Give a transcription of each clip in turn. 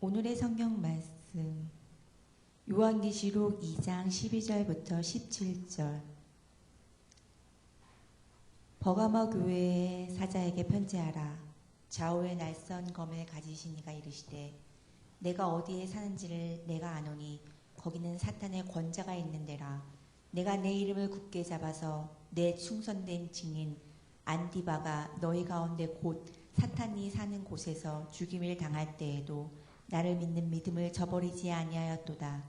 오늘의 성경 말씀. 요한계시록 2장 12절부터 17절. 버가모 교회의 사자에게 편지하라. 좌우의 날선 검을 가지신 이가 이르시되 내가 어디에 사는지를 내가 아노니 거기는 사탄의 권자가 있는 데라. 내가 내 이름을 굳게 잡아서 내 충성된 증인 안디바가 너희 가운데 곧 사탄이 사는 곳에서 죽임을 당할 때에도 나를 믿는 믿음을 저버리지 아니하였도다.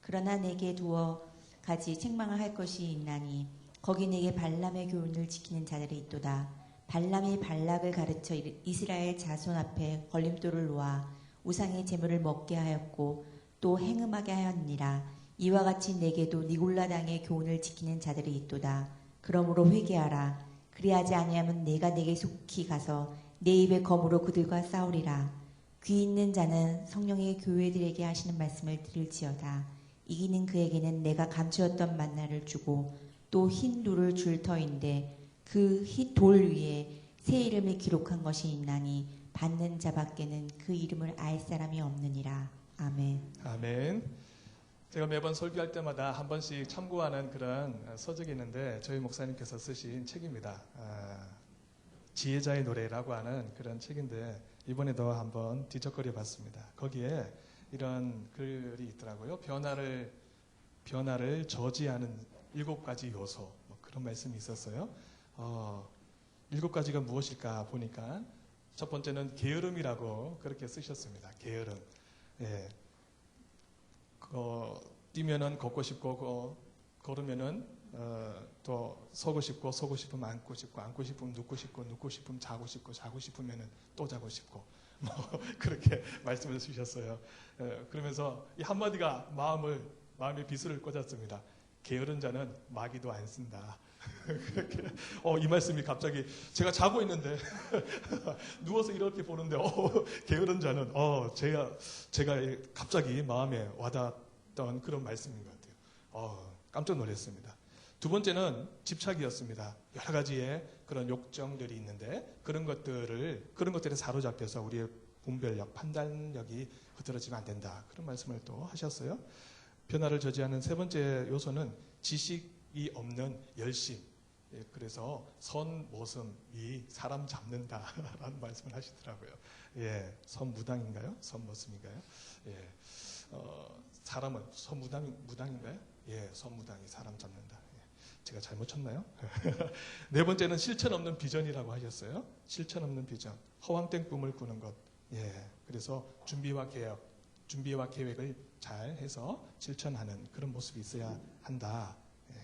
그러나 내게 두어 가지 책망을 할 것이 있나니 거기 내게 발람의 교훈을 지키는 자들이 있도다. 발람이 발락을 가르쳐 이스라엘 자손 앞에 걸림돌을 놓아 우상의 재물을 먹게 하였고 또 행음하게 하였니라. 이와 같이 내게도 니골라당의 교훈을 지키는 자들이 있도다. 그러므로 회개하라. 그리하지 아니하면 내가 내게 속히 가서 내 입의 검으로 그들과 싸우리라. 귀 있는 자는 성령의 교회들에게 하시는 말씀을 들을지어다. 이기는 그에게는 내가 감추었던 만나를 주고 또 흰 돌을 줄 터인데 그 돌 위에 새 이름을 기록한 것이 있나니 받는 자밖에는 그 이름을 알 사람이 없느니라. 아멘. 아멘. 제가 매번 설교할 때마다 한 번씩 참고하는 그런 서적이 있는데 저희 목사님께서 쓰신 책입니다. 아, 지혜자의 노래라고 하는 그런 책인데 이번에도 한번 뒤적거려 봤습니다. 거기에 이런 글이 있더라고요. 변화를 변화를 저지하는 일곱 가지 요소 뭐 그런 말씀이 있었어요. 어, 일곱 가지가 무엇일까 보니까 첫 번째는 게으름이라고 그렇게 쓰셨습니다. 게으름. 예. 어, 뛰면은 걷고 싶고 거, 걸으면은 어, 또 서고 싶고 서고 싶으면 앉고 싶고 앉고 싶으면 눕고 싶고 눕고 싶으면 자고 싶고 자고 싶으면은 또 자고 싶고 뭐 그렇게 말씀을 주셨어요. 어, 그러면서 이 한마디가 마음을 마음의 비수를 꽂았습니다. 게으른 자는 마귀도 안 쓴다. 그렇게 어, 이 말씀이 갑자기 제가 자고 있는데 누워서 이렇게 보는데 어, 게으른 자는 어, 제가 제가 갑자기 마음에 와닿았던 그런 말씀인 것 같아요. 어, 깜짝 놀랐습니다. 두 번째는 집착이었습니다. 여러 가지의 그런 욕정들이 있는데 그런 것들을 그런 것들에 사로잡혀서 우리의 분별력, 판단력이 흐트러지면 안 된다. 그런 말씀을 또 하셨어요. 변화를 저지하는 세 번째 요소는 지식이 없는 열심. 예, 그래서 선 모습이 사람 잡는다라는 말씀을 하시더라고요. 예, 선 무당인가요? 선 모습인가요? 예, 어, 사람은 선 무당 무당인가요? 예, 선 무당이 사람 잡는다. 예, 제가 잘못 쳤나요? 네 번째는 실천 없는 비전이라고 하셨어요. 실천 없는 비전, 허황된 꿈을 꾸는 것. 예, 그래서 준비와 계획, 준비와 계획을 잘 해서 실천하는 그런 모습이 있어야 한다. 예.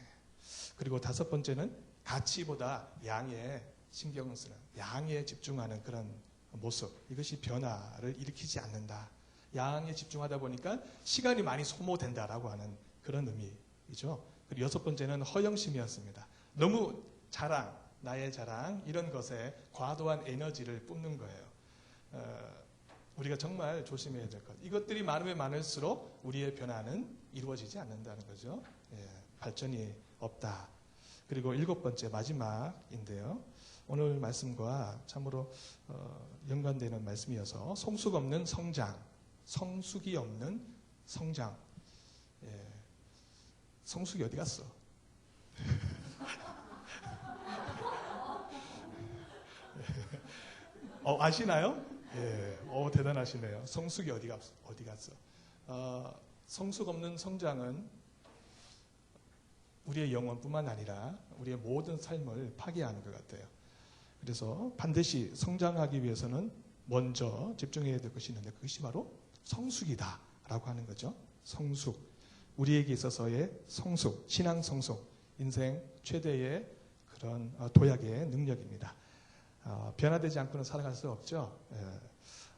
그리고 다섯 번째는 가치보다 양에 신경을 쓰는, 양에 집중하는 그런 모습. 이것이 변화를 일으키지 않는다. 양에 집중하다 보니까 시간이 많이 소모된다라고 하는 그런 의미이죠. 그리고 여섯 번째는 허영심이었습니다. 너무 자랑, 나의 자랑, 이런 것에 과도한 에너지를 뿜는 거예요. 어, 우리가 정말 조심해야 될 것. 이것들이 많으면 많을수록 우리의 변화는 이루어지지 않는다는 거죠. 예, 발전이 없다. 그리고 일곱 번째 마지막인데요. 오늘 말씀과 참으로 어, 연관되는 말씀이어서 성숙 없는 성장, 성숙이 없는 성장. 예, 성숙이 어디 갔어? 어, 아시나요? 예, 어, 대단하시네요. 성숙이 어디, 갔, 어디 갔어? 어, 성숙 없는 성장은 우리의 영혼뿐만 아니라 우리의 모든 삶을 파괴하는 것 같아요. 그래서 반드시 성장하기 위해서는 먼저 집중해야 될 것이 있는데 그것이 바로 성숙이다라고 하는 거죠. 성숙. 우리에게 있어서의 성숙, 신앙 성숙, 인생 최대의 그런 어, 도약의 능력입니다. 어, 변화되지 않고는 살아갈 수 없죠. 예.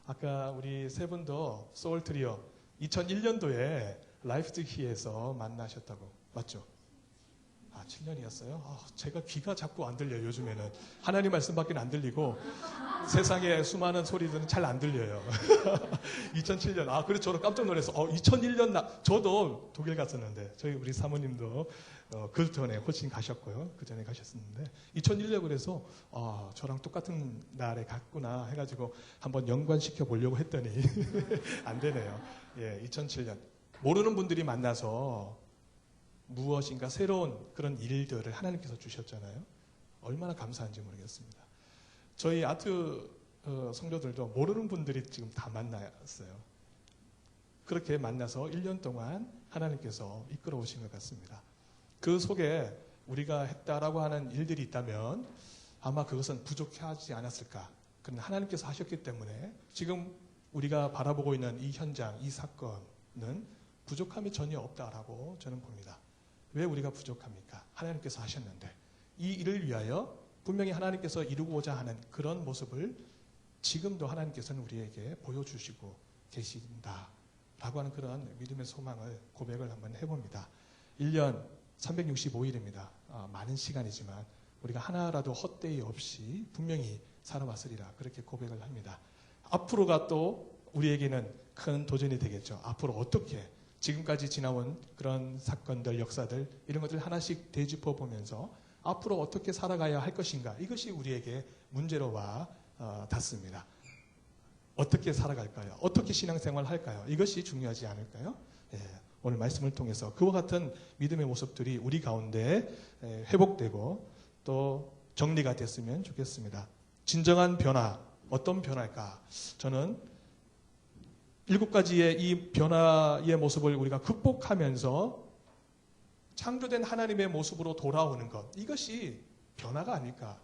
아까 우리 세 분도 소울 트리오 2001년도에 라이프드 히에서 만나셨다고 맞죠? 아, 아, 7년이었어요? 아, 제가 귀가 자꾸 안 들려요, 요즘에는. 하나님 말씀밖에 안 들리고 세상에 수많은 소리들은 잘 안 들려요. 2007년. 아, 그래서 저는 깜짝 놀라서 어, 2001년 나 저도 독일 갔었는데 저희 우리 사모님도 어, 그 전에 훨씬 가셨고요. 그 전에 가셨었는데 2001년 그래서 아, 저랑 똑같은 날에 갔구나 해가지고 한번 연관시켜 보려고 했더니 안 되네요. 예, 2007년 모르는 분들이 만나서 무엇인가 새로운 그런 일들을 하나님께서 주셨잖아요. 얼마나 감사한지 모르겠습니다. 저희 아트 어, 성도들도 모르는 분들이 지금 다 만났어요. 그렇게 만나서 1년 동안 하나님께서 이끌어 오신 것 같습니다. 그 속에 우리가 했다라고 하는 일들이 있다면 아마 그것은 부족하지 않았을까. 그런 하나님께서 하셨기 때문에 지금 우리가 바라보고 있는 이 현장, 이 사건은 부족함이 전혀 없다라고 저는 봅니다. 왜 우리가 부족합니까? 하나님께서 하셨는데 이 일을 위하여 분명히 하나님께서 이루고자 하는 그런 모습을 지금도 하나님께서는 우리에게 보여주시고 계신다 라고 하는 그런 믿음의 소망을 고백을 한번 해봅니다. 1년 365일입니다. 아, 많은 시간이지만 우리가 하나라도 헛되이 없이 분명히 살아왔으리라 그렇게 고백을 합니다. 앞으로가 또 우리에게는 큰 도전이 되겠죠. 앞으로 어떻게 지금까지 지나온 그런 사건들, 역사들 이런 것들 하나씩 되짚어 보면서 앞으로 어떻게 살아가야 할 것인가 이것이 우리에게 문제로 와 어, 닿습니다. 어떻게 살아갈까요? 어떻게 신앙생활 할까요? 이것이 중요하지 않을까요? 예, 오늘 말씀을 통해서 그와 같은 믿음의 모습들이 우리 가운데 예, 회복되고 또 정리가 됐으면 좋겠습니다. 진정한 변화, 어떤 변화일까? 저는 일곱 가지의 이 변화의 모습을 우리가 극복하면서 창조된 하나님의 모습으로 돌아오는 것. 이것이 변화가 아닐까.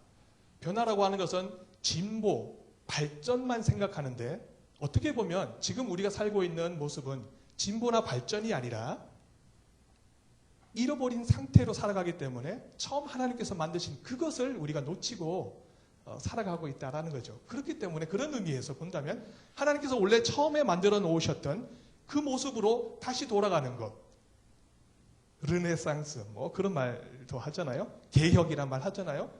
변화라고 하는 것은 진보, 발전만 생각하는데 어떻게 보면 지금 우리가 살고 있는 모습은 진보나 발전이 아니라 잃어버린 상태로 살아가기 때문에 처음 하나님께서 만드신 그것을 우리가 놓치고 어, 살아가고 있다라는 거죠. 그렇기 때문에 그런 의미에서 본다면 하나님께서 원래 처음에 만들어 놓으셨던 그 모습으로 다시 돌아가는 것. 르네상스 뭐 그런 말도 하잖아요. 개혁이란 말 하잖아요.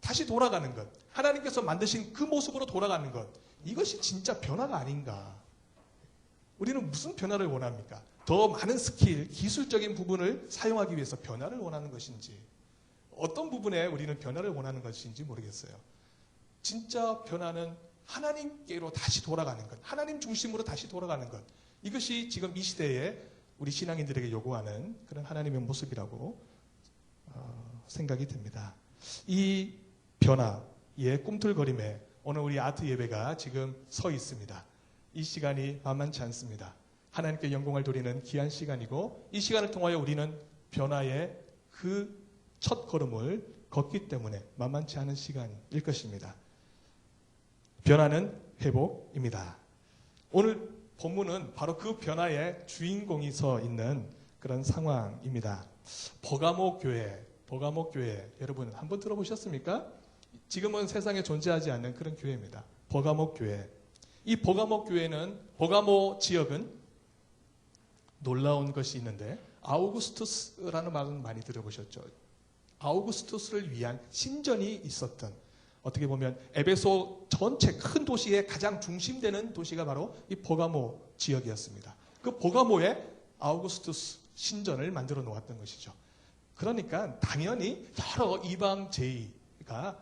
다시 돌아가는 것. 하나님께서 만드신 그 모습으로 돌아가는 것. 이것이 진짜 변화가 아닌가. 우리는 무슨 변화를 원합니까? 더 많은 스킬, 기술적인 부분을 사용하기 위해서 변화를 원하는 것인지, 어떤 부분에 우리는 변화를 원하는 것인지 모르겠어요. 진짜 변화는 하나님께로 다시 돌아가는 것, 하나님 중심으로 다시 돌아가는 것. 이것이 지금 이 시대에 우리 신앙인들에게 요구하는 그런 하나님의 모습이라고 어, 생각이 듭니다. 이 변화의 꿈틀거림에 오늘 우리 아트 예배가 지금 서 있습니다. 이 시간이 만만치 않습니다. 하나님께 영광을 돌리는 귀한 시간이고 이 시간을 통하여 우리는 변화의 그 첫 걸음을 걷기 때문에 만만치 않은 시간일 것입니다. 변화는 회복입니다. 오늘 본문은 바로 그 변화의 주인공이 서 있는 그런 상황입니다. 버가모 교회, 버가모 교회 여러분 한번 들어보셨습니까? 지금은 세상에 존재하지 않는 그런 교회입니다. 버가모 교회. 이 버가모 교회는 버가모 지역은 놀라운 것이 있는데 아우구스투스라는 말은 많이 들어보셨죠. 아우구스투스를 위한 신전이 있었던 어떻게 보면 에베소 전체 큰 도시의 가장 중심되는 도시가 바로 이 버가모 지역이었습니다. 그 버가모에 아우구스투스 신전을 만들어 놓았던 것이죠. 그러니까 당연히 여러 이방 제의가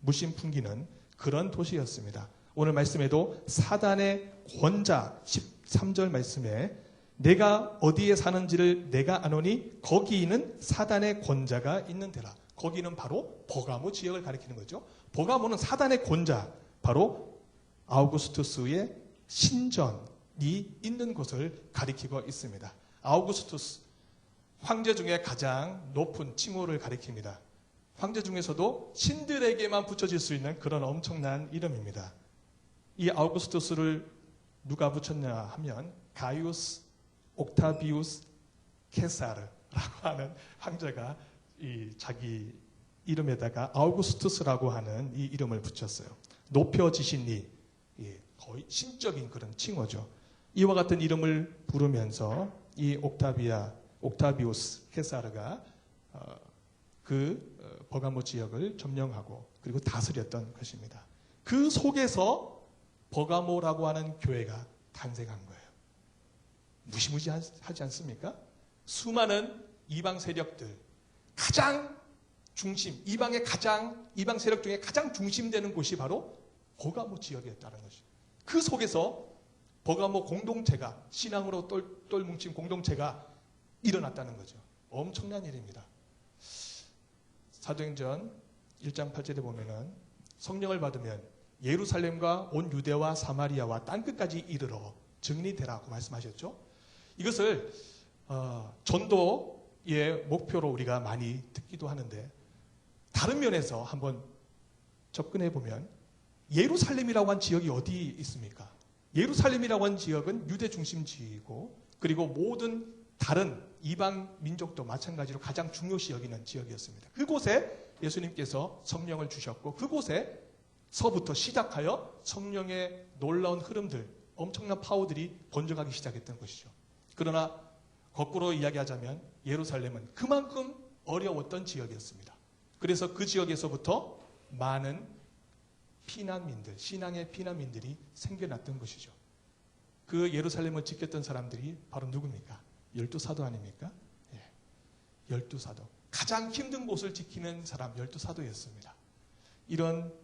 무심 풍기는 그런 도시였습니다. 오늘 말씀에도 사단의 권자 13절 말씀에 내가 어디에 사는지를 내가 아노니 거기는 사단의 권자가 있는 데라. 거기는 바로 버가모 지역을 가리키는 거죠. 버가모는 사단의 권자, 바로 아우구스투스의 신전이 있는 곳을 가리키고 있습니다. 아우구스투스, 황제 중에 가장 높은 칭호를 가리킵니다. 황제 중에서도 신들에게만 붙여질 수 있는 그런 엄청난 이름입니다. 이 아우구스투스를 누가 붙였냐 하면 가이우스 옥타비우스 케사르라고 하는 황제가 이 자기 이름에다가 아우구스투스라고 하는 이 이름을 붙였어요. 높여지신 이 예, 거의 신적인 그런 칭호죠. 이와 같은 이름을 부르면서 이 옥타비아, 옥타비우스 케사르가 어, 그 어, 버가모 지역을 점령하고 그리고 다스렸던 것입니다. 그 속에서 버가모라고 하는 교회가 탄생한 거예요. 무시무시하지 않습니까? 수많은 이방 세력들 가장 중심 이방의 가장 이방 세력 중에 가장 중심되는 곳이 바로 버가모 지역이었다는 것이. 그 속에서 버가모 공동체가 신앙으로 똘 똘 뭉친 공동체가 일어났다는 거죠. 엄청난 일입니다. 사도행전 1장 8절에 보면은 성령을 받으면 예루살렘과 온 유대와 사마리아와 땅 끝까지 이르러 정리되라고 말씀하셨죠. 이것을 어, 전도의 목표로 우리가 많이 듣기도 하는데 다른 면에서 한번 접근해 보면 예루살렘이라고 한 지역이 어디 있습니까? 예루살렘이라고 한 지역은 유대 중심지이고 그리고 모든 다른 이방 민족도 마찬가지로 가장 중요시 여기는 지역이었습니다. 그곳에 예수님께서 성령을 주셨고 그곳에 서부터 시작하여 성령의 놀라운 흐름들, 엄청난 파워들이 번져가기 시작했던 것이죠. 그러나 거꾸로 이야기하자면 예루살렘은 그만큼 어려웠던 지역이었습니다. 그래서 그 지역에서부터 많은 피난민들, 신앙의 피난민들이 생겨났던 것이죠. 그 예루살렘을 지켰던 사람들이 바로 누굽니까? 열두 사도 아닙니까? 예. 열두 사도. 가장 힘든 곳을 지키는 사람 열두 사도였습니다. 이런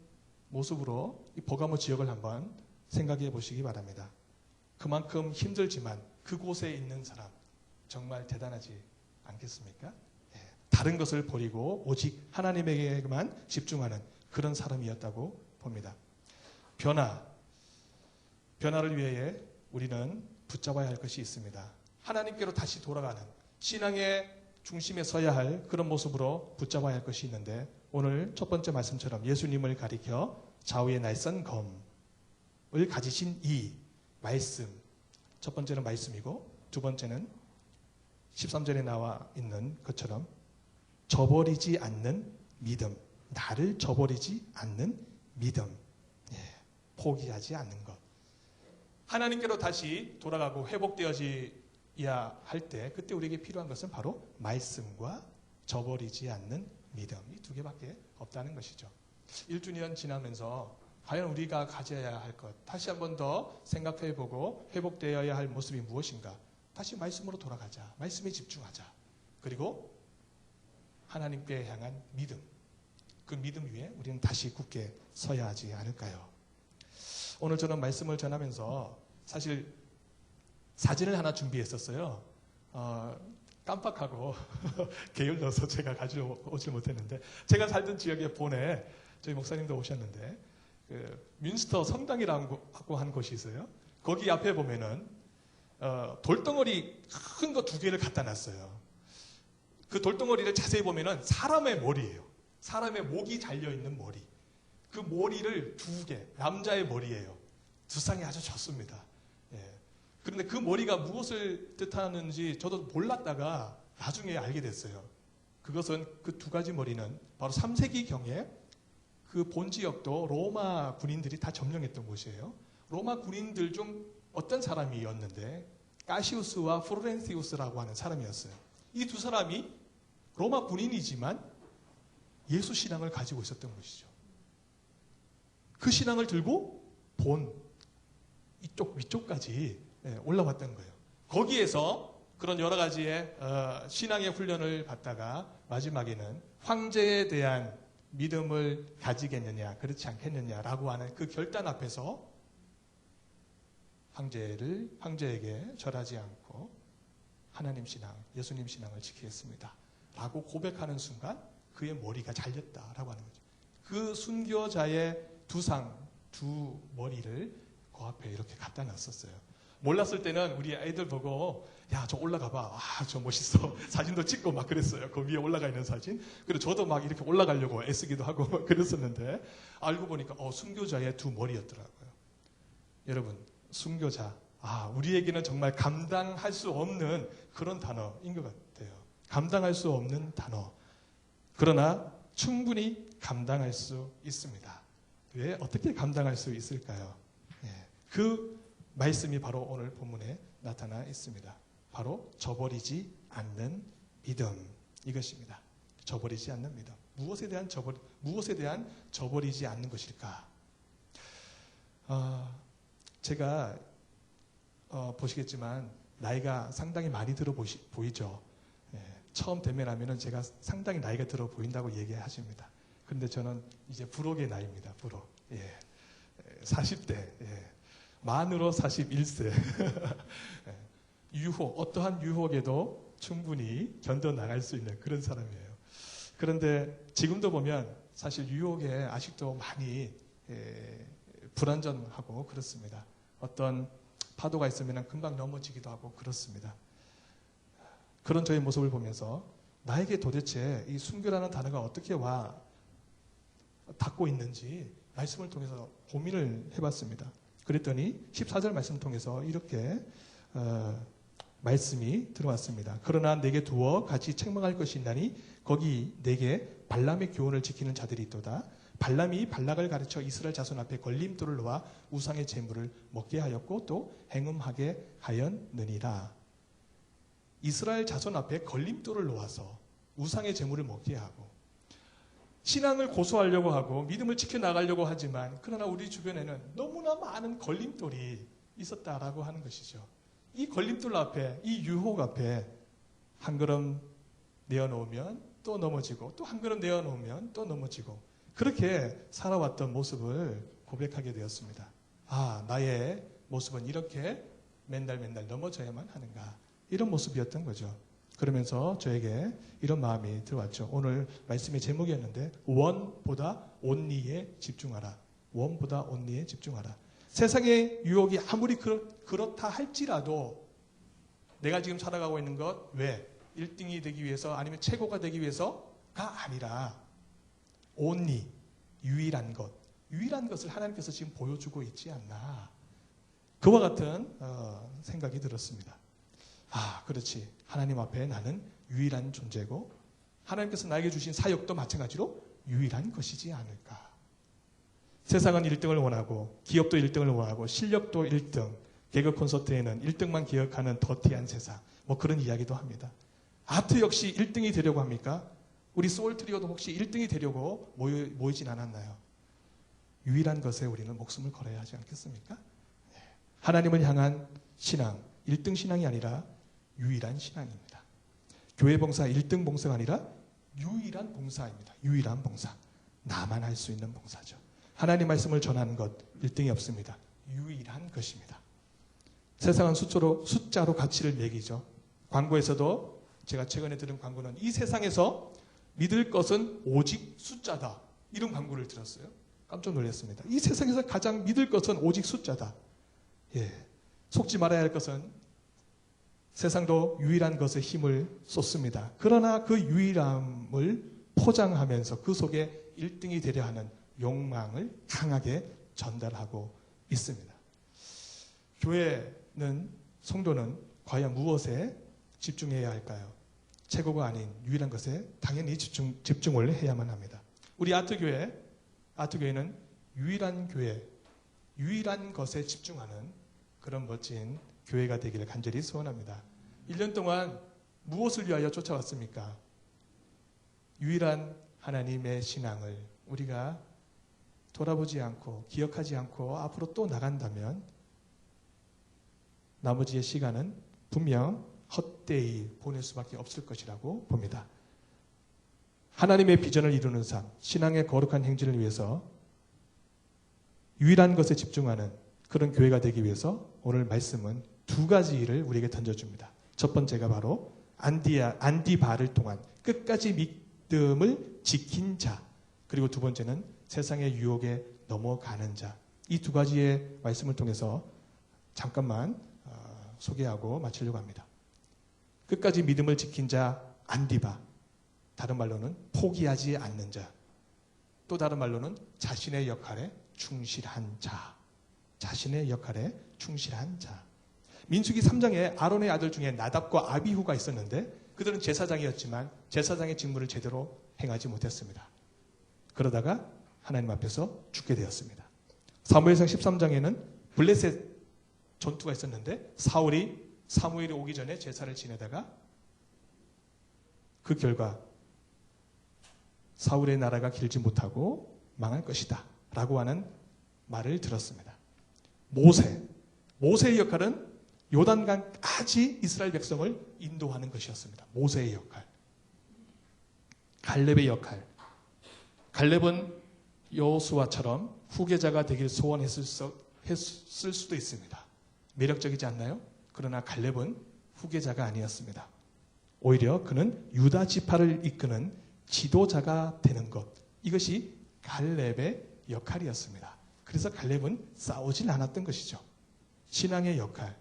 모습으로 이 버가모 지역을 한번 생각해 보시기 바랍니다. 그만큼 힘들지만 그곳에 있는 사람 정말 대단하지 않겠습니까? 예. 다른 것을 버리고 오직 하나님에게만 집중하는 그런 사람이었다고 봅니다. 변화. 변화를 위해 우리는 붙잡아야 할 것이 있습니다. 하나님께로 다시 돌아가는 신앙의 중심에 서야 할 그런 모습으로 붙잡아야 할 것이 있는데 오늘 첫 번째 말씀처럼 예수님을 가리켜 좌우에 날선 검을 가지신 이 말씀 첫 번째는 말씀이고 두 번째는 13절에 나와 있는 것처럼 저버리지 않는 믿음 나를 저버리지 않는 믿음. 예, 포기하지 않는 것. 하나님께로 다시 돌아가고 회복되어지 이야 할 때 그때 우리에게 필요한 것은 바로 말씀과 저버리지 않는 믿음. 이 두 개밖에 없다는 것이죠. 1주년 지나면서 과연 우리가 가져야 할 것 다시 한 번 더 생각해 보고 회복되어야 할 모습이 무엇인가? 다시 말씀으로 돌아가자. 말씀에 집중하자. 그리고 하나님께 향한 믿음 그 믿음 위에 우리는 다시 굳게 서야 하지 않을까요? 오늘 저는 말씀을 전하면서 사실 사진을 하나 준비했었어요. 어, 깜빡하고 게을러서 제가 가져오지 못했는데 제가 살던 지역에 본에 저희 목사님도 오셨는데 그 뮌스터 성당이라고 한 곳이 있어요. 거기 앞에 보면은 어, 돌덩어리 큰 거 두 개를 갖다 놨어요. 그 돌덩어리를 자세히 보면은 사람의 머리예요. 사람의 목이 달려 있는 머리. 그 머리를 두 개, 남자의 머리예요. 두상이 아주 좋습니다. 그런데 그 머리가 무엇을 뜻하는지 저도 몰랐다가 나중에 알게 됐어요. 그것은 그 두 가지 머리는 바로 3세기 경에 그 본 지역도 로마 군인들이 다 점령했던 곳이에요. 로마 군인들 중 어떤 사람이었는데 까시우스와 프로렌시우스라고 하는 사람이었어요. 이 두 사람이 로마 군인이지만 예수 신앙을 가지고 있었던 것이죠. 그 신앙을 들고 본 이쪽 위쪽까지 예, 올라왔던 거예요. 거기에서 그런 여러 가지의 어, 신앙의 훈련을 받다가 마지막에는 황제에 대한 믿음을 가지겠느냐, 그렇지 않겠느냐라고 하는 그 결단 앞에서 황제를 황제에게 절하지 않고 하나님 신앙, 예수님 신앙을 지키겠습니다. 라고 고백하는 순간 그의 머리가 잘렸다라고 하는 거죠. 그 순교자의 두상, 두 머리를 그 앞에 이렇게 갖다 놨었어요. 몰랐을 때는 우리 애들 보고 야 저 올라가 봐. 아 저 멋있어. 사진도 찍고 막 그랬어요. 그 위에 올라가 있는 사진. 그리고 저도 막 이렇게 올라가려고 애쓰기도 하고 그랬었는데 알고 보니까 어 순교자의 두 머리였더라고요. 여러분 순교자 아 우리에게는 정말 감당할 수 없는 그런 단어인 것 같아요. 감당할 수 없는 단어. 그러나 충분히 감당할 수 있습니다. 왜 어떻게 감당할 수 있을까요? 예. 그 말씀이 바로 오늘 본문에 나타나 있습니다. 바로 저버리지 않는 믿음 이것입니다. 저버리지 않습니다. 무엇에 대한 저버 무엇에 대한 저버리지 않는 것일까? 아, 제가 어, 보시겠지만 나이가 상당히 많이 들어 보이죠. 예, 처음 대면하면은 제가 상당히 나이가 들어 보인다고 얘기하십니다. 그런데 저는 이제 부록의 나이입니다. 부록. 예, 40대. 예, 만으로 41세. 예, 유혹, 어떠한 유혹에도 충분히 견뎌 나갈 수 있는 그런 사람이에요. 그런데 지금도 보면 사실 유혹에 아직도 많이 예, 불안전하고 그렇습니다. 어떤 파도가 있으면 금방 넘어지기도 하고 그렇습니다. 그런 저의 모습을 보면서 나에게 도대체 이 순교라는 단어가 어떻게 와 닿고 있는지 말씀을 통해서 고민을 해봤습니다. 그랬더니 14절 말씀 통해서 이렇게 어, 말씀이 들어왔습니다. 그러나 내게 두어 같이 책망할 것이 있나니 거기 내게 발람의 교훈을 지키는 자들이 있도다. 발람이 발락을 가르쳐 이스라엘 자손 앞에 걸림돌을 놓아 우상의 재물을 먹게 하였고 또 행음하게 하였느니라. 이스라엘 자손 앞에 걸림돌을 놓아서 우상의 재물을 먹게 하고 신앙을 고수하려고 하고 믿음을 지켜나가려고 하지만 그러나 우리 주변에는 너무나 많은 걸림돌이 있었다라고 하는 것이죠. 이 걸림돌 앞에 이 유혹 앞에 한 걸음 내어놓으면 또 넘어지고 또 한 걸음 내어놓으면 또 넘어지고 그렇게 살아왔던 모습을 고백하게 되었습니다. 아, 나의 모습은 이렇게 맨날 맨날 넘어져야만 하는가. 이런 모습이었던 거죠. 그러면서 저에게 이런 마음이 들어왔죠. 오늘 말씀의 제목이었는데, 원보다 온리에 집중하라. 원보다 온리에 집중하라. 세상의 유혹이 아무리 그렇, 그렇다 할지라도 내가 지금 살아가고 있는 것, 왜? 1등이 되기 위해서 아니면 최고가 되기 위해서가 아니라 only 유일한 것, 유일한 것을 하나님께서 지금 보여주고 있지 않나. 그와 같은 어, 생각이 들었습니다. 아, 그렇지. 하나님 앞에 나는 유일한 존재고 하나님께서 나에게 주신 사역도 마찬가지로 유일한 것이지 않을까. 세상은 1등을 원하고 기업도 1등을 원하고 실력도 1등, 개그 콘서트에는 1등만 기억하는 더티한 세상. 뭐 그런 이야기도 합니다. 아트 역시 1등이 되려고 합니까? 우리 소울 트리오도 혹시 1등이 되려고 모이, 모이진 않았나요? 유일한 것에 우리는 목숨을 걸어야 하지 않겠습니까? 네. 하나님을 향한 신앙, 1등 신앙이 아니라 유일한 신앙입니다. 교회 봉사 1등 봉사가 아니라 유일한 봉사입니다. 유일한 봉사. 나만 할 수 있는 봉사죠. 하나님 말씀을 전하는 것 1등이 없습니다. 유일한 것입니다. 세상은 숫자로, 숫자로 가치를 매기죠. 광고에서도 제가 최근에 들은 광고는 이 세상에서 믿을 것은 오직 숫자다. 이런 광고를 들었어요. 깜짝 놀랐습니다. 이 세상에서 가장 믿을 것은 오직 숫자다. 예. 속지 말아야 할 것은 세상도 유일한 것에 힘을 쏟습니다. 그러나 그 유일함을 포장하면서 그 속에 1등이 되려 하는 욕망을 강하게 전달하고 있습니다. 교회는 성도는 과연 무엇에 집중해야 할까요? 최고가 아닌 유일한 것에 당연히 집중, 집중을 해야만 합니다. 우리 아트교회, 아트교회는 유일한 교회, 유일한 것에 집중하는 그런 멋진 교회가 되기를 간절히 소원합니다. 1년 동안 무엇을 위하여 쫓아왔습니까? 유일한 하나님의 신앙을 우리가 돌아보지 않고 기억하지 않고 앞으로 또 나간다면 나머지의 시간은 분명 헛되이 보낼 수밖에 없을 것이라고 봅니다. 하나님의 비전을 이루는 삶, 신앙의 거룩한 행진을 위해서 유일한 것에 집중하는 그런 교회가 되기 위해서 오늘 말씀은 두 가지를 우리에게 던져줍니다. 첫 번째가 바로 안디아, 안디바를 통한 끝까지 믿음을 지킨 자. 그리고 두 번째는 세상의 유혹에 넘어가는 자. 이 두 가지의 말씀을 통해서 잠깐만 어, 소개하고 마치려고 합니다. 끝까지 믿음을 지킨 자, 안디바. 다른 말로는 포기하지 않는 자. 또 다른 말로는 자신의 역할에 충실한 자. 자신의 역할에 충실한 자. 민수기 3장에 아론의 아들 중에 나답과 아비후가 있었는데 그들은 제사장이었지만 제사장의 직무를 제대로 행하지 못했습니다. 그러다가 하나님 앞에서 죽게 되었습니다. 사무엘상 13장에는 블레셋 전투가 있었는데 사울이 사무엘이 오기 전에 제사를 지내다가 그 결과 사울의 나라가 길지 못하고 망할 것이다. 라고 하는 말을 들었습니다. 모세. 모세의 역할은 요단강까지 이스라엘 백성을 인도하는 것이었습니다. 모세의 역할. 갈렙의 역할. 갈렙은 여호수아처럼 후계자가 되길 소원했을 수도 있습니다. 매력적이지 않나요? 그러나 갈렙은 후계자가 아니었습니다. 오히려 그는 유다 지파를 이끄는 지도자가 되는 것. 이것이 갈렙의 역할이었습니다. 그래서 갈렙은 싸우질 않았던 것이죠. 신앙의 역할,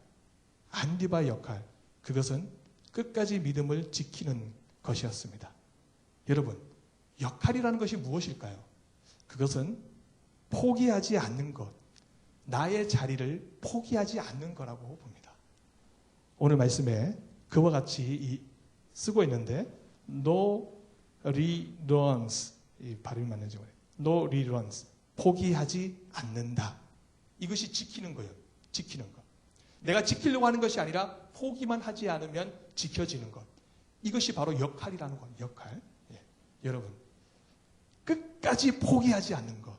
안디바의 역할, 그것은 끝까지 믿음을 지키는 것이었습니다. 여러분, 역할이라는 것이 무엇일까요? 그것은 포기하지 않는 것, 나의 자리를 포기하지 않는 거라고 봅니다. 오늘 말씀에 그와 같이 이- 쓰고 있는데 no reruns 이 발음이 맞는지 모르겠어요. no reruns 포기하지 않는다. 이것이 지키는 거예요. 지키는 것. 내가 지키려고 하는 것이 아니라 포기만 하지 않으면 지켜지는 것. 이것이 바로 역할이라는 것. 역할. 예. 여러분 끝까지 포기하지 않는 것.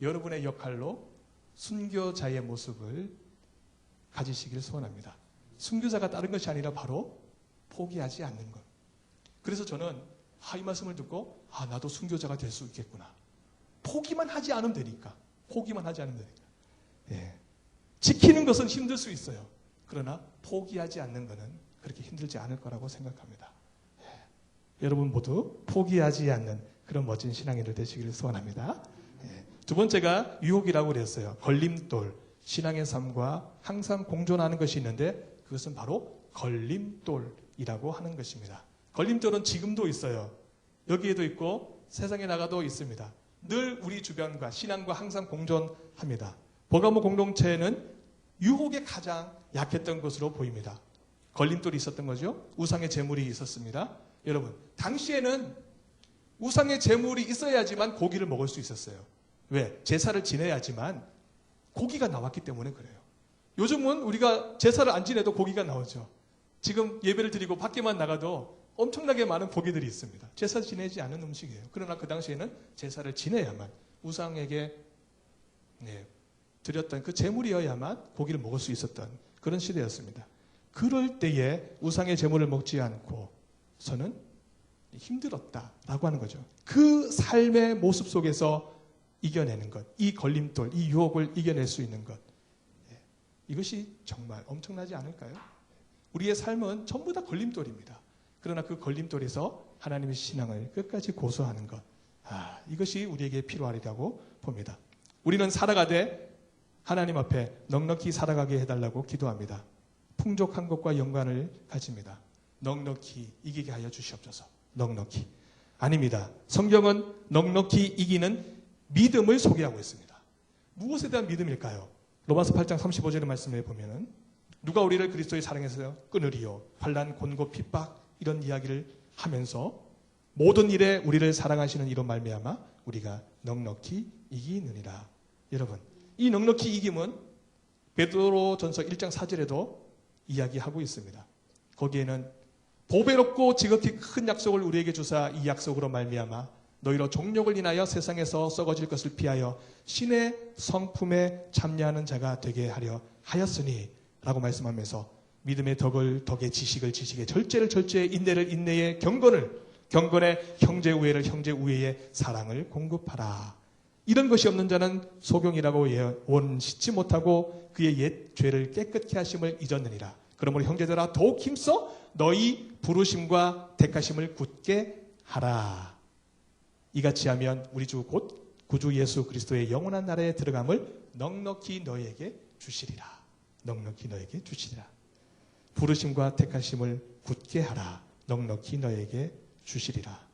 여러분의 역할로 순교자의 모습을 가지시길 소원합니다. 순교자가 다른 것이 아니라 바로 포기하지 않는 것. 그래서 저는 아, 이 말씀을 듣고 아 나도 순교자가 될 수 있겠구나. 포기만 하지 않으면 되니까. 포기만 하지 않으면 되니까. 예. 지키는 것은 힘들 수 있어요. 그러나 포기하지 않는 것은 그렇게 힘들지 않을 거라고 생각합니다. 예. 여러분 모두 포기하지 않는 그런 멋진 신앙인들 되시기를 소원합니다. 예. 두 번째가 유혹이라고 그랬어요. 걸림돌. 신앙의 삶과 항상 공존하는 것이 있는데 그것은 바로 걸림돌이라고 하는 것입니다. 걸림돌은 지금도 있어요. 여기에도 있고 세상에 나가도 있습니다. 늘 우리 주변과 신앙과 항상 공존합니다. 버가모 공동체는 유혹에 가장 약했던 것으로 보입니다. 걸림돌이 있었던 거죠. 우상의 제물이 있었습니다. 여러분, 당시에는 우상의 제물이 있어야지만 고기를 먹을 수 있었어요. 왜? 제사를 지내야지만 고기가 나왔기 때문에 그래요. 요즘은 우리가 제사를 안 지내도 고기가 나오죠. 지금 예배를 드리고 밖에만 나가도 엄청나게 많은 고기들이 있습니다. 제사 지내지 않은 음식이에요. 그러나 그 당시에는 제사를 지내야만 우상에게 네, 드렸던 그 제물이어야만 고기를 먹을 수 있었던 그런 시대였습니다. 그럴 때에 우상의 제물을 먹지 않고서는 힘들었다라고 하는 거죠. 그 삶의 모습 속에서 이겨내는 것, 이 걸림돌, 이 유혹을 이겨낼 수 있는 것. 예, 이것이 정말 엄청나지 않을까요? 우리의 삶은 전부 다 걸림돌입니다. 그러나 그 걸림돌에서 하나님의 신앙을 끝까지 고수하는 것. 아, 이것이 우리에게 필요하리라고 봅니다. 우리는 살아가되 하나님 앞에 넉넉히 살아가게 해달라고 기도합니다. 풍족한 것과 연관을 가집니다. 넉넉히 이기게 하여 주시옵소서. 넉넉히. 아닙니다. 성경은 넉넉히 이기는 믿음을 소개하고 있습니다. 무엇에 대한 믿음일까요? 로마서 8장 35절의 말씀에 보면은 누가 우리를 그리스도의 사랑에서 끊으리요 환란 곤고 핍박 이런 이야기를 하면서 모든 일에 우리를 사랑하시는 이로 말미암아 우리가 넉넉히 이기느니라. 여러분, 이 넉넉히 이김은 베드로 전서 1장 4절에도 이야기하고 있습니다. 거기에는 보배롭고 지극히 큰 약속을 우리에게 주사 이 약속으로 말미암아 너희로 종력을 인하여 세상에서 썩어질 것을 피하여 신의 성품에 참여하는 자가 되게 하려 하였으니 라고 말씀하면서 믿음의 덕을 덕의 지식을 지식의 절제를 절제에 인내를 인내에 경건을 경건에 형제 우애를 형제 우애에 사랑을 공급하라. 이런 것이 없는 자는 소경이라고 씻지 못하고 그의 옛 죄를 깨끗게 하심을 잊었느니라. 그러므로 형제들아 더욱 힘써 너희 부르심과 택하심을 굳게 하라. 이같이 하면 우리 주 곧 구주 예수 그리스도의 영원한 나라에 들어감을 넉넉히 너에게 주시리라. 넉넉히 너에게 주시리라. 부르심과 택하심을 굳게 하라. 넉넉히 너에게 주시리라.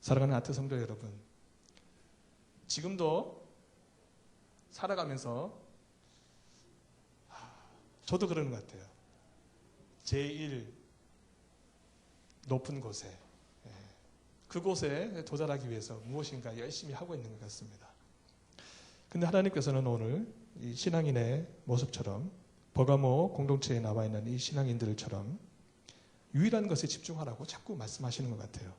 사랑하는 아트 성도 여러분, 지금도 살아가면서 저도 그러는 것 같아요. 제일 높은 곳에 예, 그곳에 도달하기 위해서 무엇인가 열심히 하고 있는 것 같습니다. 근데 하나님께서는 오늘 이 신앙인의 모습처럼 버가모 공동체에 나와 있는 이 신앙인들처럼 유일한 것에 집중하라고 자꾸 말씀하시는 것 같아요.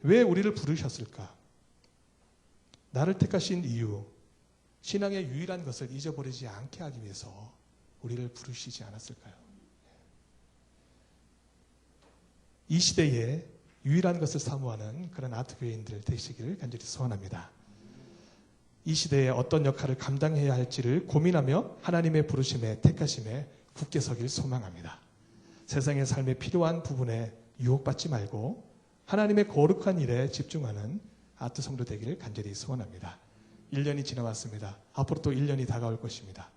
왜 우리를 부르셨을까? 나를 택하신 이유, 신앙의 유일한 것을 잊어버리지 않게 하기 위해서 우리를 부르시지 않았을까요? 이 시대에 유일한 것을 사모하는 그런 아트교인들 되시기를 간절히 소원합니다. 이 시대에 어떤 역할을 감당해야 할지를 고민하며 하나님의 부르심에 택하심에 굳게 서길 소망합니다. 세상의 삶에 필요한 부분에 유혹받지 말고 하나님의 거룩한 일에 집중하는 아트 성도 되기를 간절히 소원합니다. 1년이 지나왔습니다. 앞으로 또 1년이 다가올 것입니다.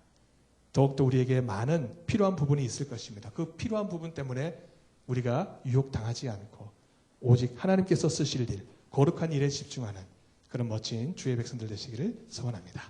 더욱더 우리에게 많은 필요한 부분이 있을 것입니다. 그 필요한 부분 때문에 우리가 유혹당하지 않고 오직 하나님께서 쓰실 일, 거룩한 일에 집중하는 그런 멋진 주의 백성들 되시기를 소원합니다.